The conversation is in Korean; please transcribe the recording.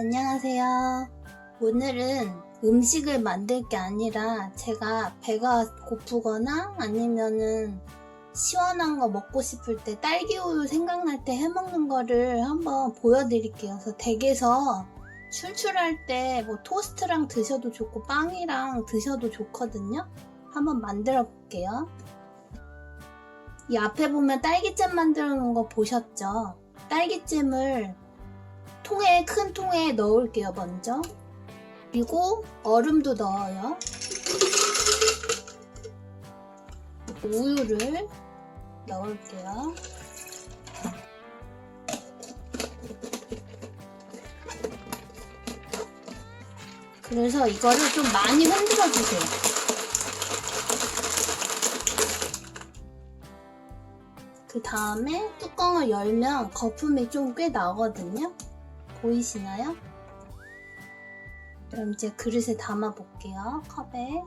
안녕하세요. 오늘은 음식을 만들 게 아니라 제가 배가 고프거나 아니면은 시원한 거 먹고 싶을 때 딸기 우유 생각날 때 해먹는 거를 한번 보여드릴게요. 그래서 댁에서 출출할 때 뭐 토스트랑 드셔도 좋고 빵이랑 드셔도 좋거든요. 한번 만들어 볼게요. 이 앞에 보면 딸기잼 만들어 놓은 거 보셨죠? 딸기잼을 통에 큰 통에 넣을게요 먼저. 그리고 얼음도 넣어요. 우유를 넣을게요. 그래서 이거를 좀 많이 흔들어 주세요. 그 다음에 뚜껑을 열면 거품이 좀 꽤 나거든요 보이시나요? 그럼 이제 그릇에 담아 볼게요. 컵에.